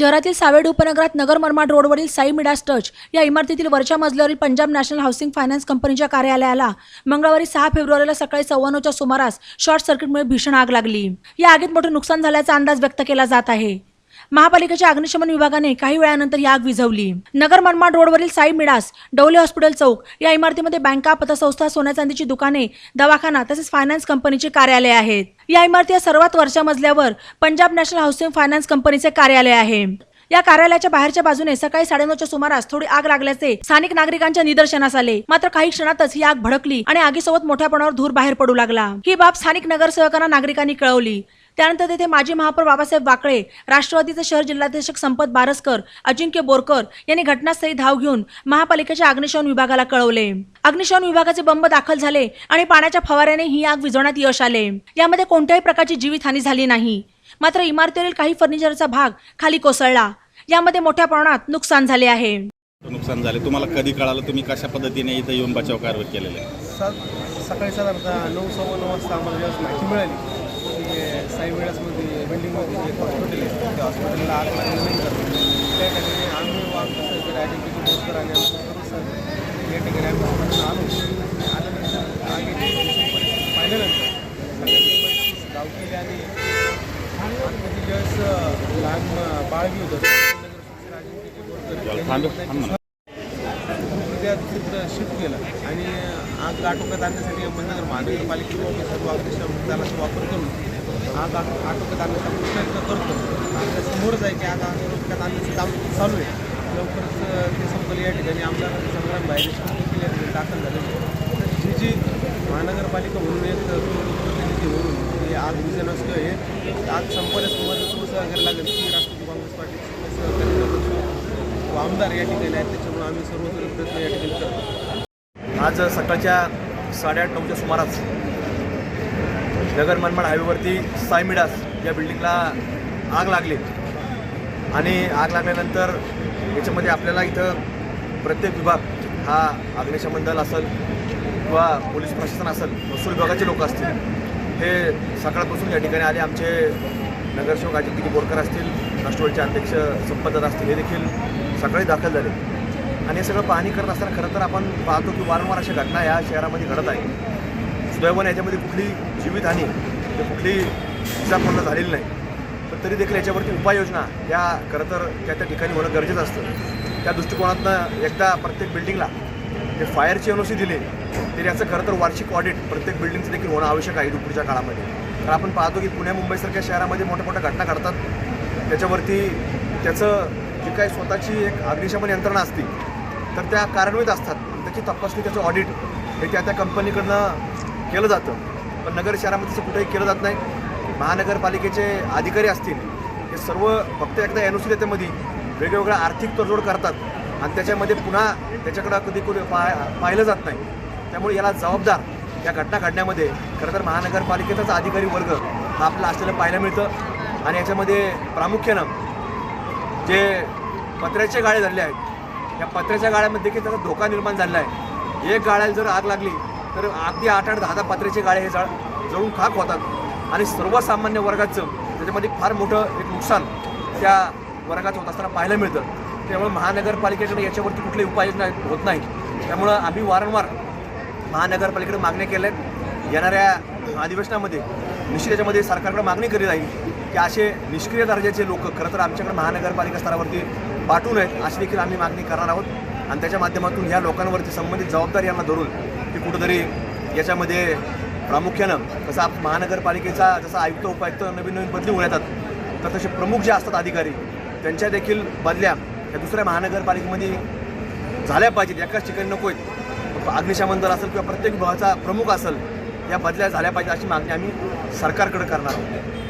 शहरातील सावेड उपनगरात नगर मनमाड रोडवरील साई मिडास टच या इमारतीतील वरच्या मजल्यावरील पंजाब नॅशनल हाऊसिंग फायनान्स कंपनीच्या कार्यालयाला मंगळवारी सहा फेब्रुवारीला सकाळी सव्वा सुमारास शॉर्ट सर्किटमुळे भीषण आग लागली. या आगीत मोठे नुकसान झाल्याचा अंदाज व्यक्त केला जात आहे. महापालिकेच्या अग्निशमन विभागाने काही वेळानंतर ही आग विझवली. नगर मनमाड रोडवरील साई मिडास डवले हॉस्पिटल चौक या इमारतीमध्ये बँका पतसंस्था सोन्या चांदीची दुकाने दवाखाना तसेच फायनान्स कंपनीचे कार्यालय आहेत. या इमारती सर्वात वरच्या मजल्यावर पंजाब नॅशनल हाऊसिंग फायनान्स कंपनीचे कार्यालय आहे. या कार्यालयाच्या बाहेरच्या बाजूने सकाळी साडेनऊच्या सुमारास थोडी आग लागल्याचे स्थानिक नागरिकांच्या निदर्शनास आले. मात्र काही क्षणातच ही आग भडकली आणि आगीसोबत मोठ्या प्रमाणावर धूर बाहेर पडू लागला. ही बाब स्थानिक नगरसेवकांना नागरिकांनी कळवली. त्यानंतर तेथे माजी महापौर बाबासाहेब वाकळे राष्ट्रवादीचे शहर जिल्हाध्यक्षक संपत बारसकर अजिंक्य बोरकर यांनी घटनास्थळी धाव घेऊन महापालिकेच्या अग्निशमन विभागाला कळवले. अग्निशमन विभागाचे बंब दाखल झाले आणि पाण्याच्या फवाऱ्याने ही आग विझवण्यात यश आले. यामध्ये कोणत्याही प्रकारची जीवितहानी झाली नाही. मात्र इमारतीवरील काही फर्निचरचा भाग खाली कोसळला. यामध्ये मोठ्या प्रमाणात नुकसान झाले आहे. नुकसान झाले. तुम्हाला कधी कळालं? तुम्ही कशा पद्धतीने इथं येऊन बचाव कारवाई केलेला आहे? सात सकाळी साधारणतः नऊ सव्वा नऊ वाजता आम्हाला जेव्हा माहिती मिळाली की साई विलासमध्ये बिल्डिंगमध्ये एक हॉस्पिटल आहे त्या हॉस्पिटलला आग लागल्यानंतर त्या ठिकाणी आम्ही सहकारी राजेंद्र बोरकर आणि आमचे या ठिकाणी आम्ही हॉस्पिटलला आलो. आल्यानंतर परिस्थिती पाहिल्यानंतर सगळ्यांनी इमर्जन्सी धाव केली आणि आतमध्ये ज्यावेळेस लहान अं, बाळ बी होतं त्या दुसरीकडं शिफ्ट केलं आणि आग आटोक्यात आणण्यासाठी अहमदनगर महानगरपालिकेने सर्व अग्निशमनाचा वापर करून आग आटोक्यात आणण्याचा प्रयत्न करतो आमच्या समोरच आहे की आग आटोक्यात आणण्याचं काम चालू आहे. लवकरच ते संपलं या ठिकाणी. आमदार संग्राम बाहेर देखील या दाखल झाले. जी जी महानगरपालिका म्हणून एक प्रतिनिधी म्हणून हे आग विजन असतं हे आग संपल्या समोर सहकार्य लागेल. की राष्ट्रवादी काँग्रेस पार्टीचे आमदार या ठिकाणी आहेत त्याच्यामुळे आम्ही सर्वत्र प्रयत्न या ठिकाणी करतो. आज सकाळच्या साडेआठ नऊच्या सुमारास नगर मनमाड हायवेवरती सायमिडास या बिल्डिंगला आग लागली. आणि आग लागल्यानंतर याच्यामध्ये आपल्याला इथं प्रत्येक विभाग हा अग्निशमन दल असेल किंवा पोलीस प्रशासन असेल महसूल विभागाचे लोक असतील हे सकाळपासून या ठिकाणी आले. आमचे नगरसेवक अजित बोरकर असतील राष्ट्रवादीचे अध्यक्ष संपतदार असतील हे देखील सकाळी दाखल झाले. आणि हे सगळं पाहणी करत असताना खरं तर आपण पाहतो की वारंवार अशा घटना या शहरामध्ये घडत आहे सुदैवाने याच्यामध्ये कुठली जीवितहानी किंवा कुठली इजापूर्ण झालेली नाही. पण तरी देखील याच्यावरती उपाययोजना या खरं तर त्या त्या ठिकाणी होणं गरजेचं असतं. त्या दृष्टिकोनातनं एकदा प्रत्येक बिल्डिंगला जे फायरची एन ओ सी दिली तरी याचं खरं तर वार्षिक ऑडिट प्रत्येक बिल्डिंगचं देखील होणं आवश्यक आहे पुढच्या काळामध्ये. तर आपण पाहतो की पुण्या मुंबईसारख्या शहरामध्ये मोठ्या मोठ्या घटना घडतात. त्याच्यावरती त्याचं जी काही स्वतःची एक अग्निशमन यंत्रणा असते तर त्या कार्यान्वित असतात. त्याची तपासणी त्याचं ऑडिट हे त्या त्या कंपनीकडनं केलं जातं. पण नगर शहरामध्ये तसं कुठेही केलं जात नाही. महानगरपालिकेचे अधिकारी असतील हे सर्व फक्त एकदा एन ओ सी त्याच्यामध्ये वेगवेगळ्या आर्थिक तडजोड करतात आणि त्याच्यामध्ये पुन्हा त्याच्याकडं कधी कुठे पाय पाहिलं जात नाही. त्यामुळे याला जबाबदार या घटना घडण्यामध्ये खरं तर महानगरपालिकेचाच अधिकारी वर्ग हा आपल्याला असलेलं पाहायला मिळतं. आणि याच्यामध्ये प्रामुख्यानं जे पत्र्याचे गाळे झाले आहेत या पत्र्याच्या गाळ्यामध्ये देखील त्याचा धोका निर्माण झालेला आहे. एक गाळ्याला जर आग लागली तर अगदी आठ आठ दहा दहा पत्र्याचे गाळे हे जळ जळून खाक होतात. आणि सर्वसामान्य वर्गाचं त्याच्यामध्ये फार मोठं एक नुकसान त्या वर्गात होत असताना पाहायला मिळतं. त्यामुळे महानगरपालिकेकडे याच्यावरती कुठली उपाययोजना होत नाही त्यामुळं आम्ही वारंवार महानगरपालिकेकडे मागण्या केल्या आहेत. येणाऱ्या अधिवेशनामध्ये निश्चित याच्यामध्ये सरकारकडे मागणी करीत आहे की असे निष्क्रिय दर्जाचे लोक खरं तर आमच्याकडे महानगरपालिका स्तरावरती पाठवू नयेत अशी देखील आम्ही मागणी करणार आहोत. आणि त्याच्या माध्यमातून ह्या लोकांवरती संबंधित जबाबदारी यांना धरून की कुठंतरी याच्यामध्ये प्रामुख्यानं कसं आप महानगरपालिकेचा जसं आयुक्त उपायुक्त नवीन नवीन बदली होऊन येतात तर तसे प्रमुख जे असतात अधिकारी त्यांच्या देखील बदल्या या दुसऱ्या महानगरपालिकेमध्ये झाल्या पाहिजेत एकाच ठिकाणी नको आहेत. अग्निशमन दल असेल किंवा प्रत्येक विभागाचा प्रमुख असेल या बदल्या झाल्या पाहिजेत अशी मागणी आम्ही सरकारकडे करणार आहोत.